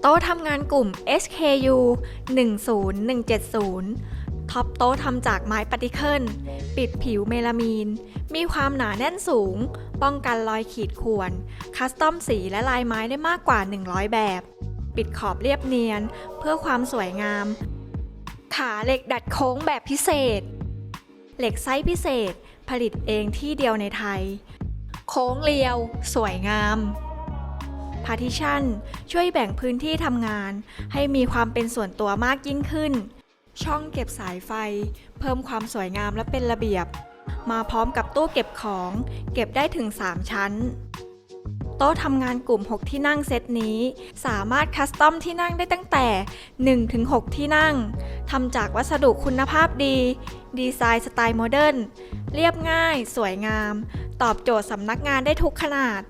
โต๊ะทำงานกลุ่ม SKU 10170 ท็อปโต๊ะทำจากไม้ปฏิเคิล ปิดผิวเมลามีน มีความหนาแน่นสูง ป้องกันรอยขีดข่วน คัสตอมสีและลายไม้ได้มากกว่า 100 แบบ ปิดขอบเรียบเนียน เพื่อความสวยงาม ขาเหล็กดัดโค้งแบบพิเศษ เหล็กไซส์พิเศษ ผลิตเองที่เดียวในไทย โค้งเรียว สวยงาม Partition ช่วยแบ่งพื้นที่ทำงาน ให้มีความเป็นส่วนตัวมากยิ่งขึ้น ช่องเก็บสายไฟ เพิ่มความสวยงามและเป็นระเบียบ มาพร้อมกับตู้เก็บของ เก็บได้ถึง 3 ชั้น โต๊ะทำงานกลุ่ม 6 ที่นั่งเซตนี้ สามารถคัสตอมที่นั่งได้ตั้งแต่ 1-6 ที่นั่งทำจากวัสดุคุณภาพดีดีไซน์สไตล์โมเดิร์นเรียบง่าย สวยงาม ตอบโจทย์สำนักงานได้ทุกขนาด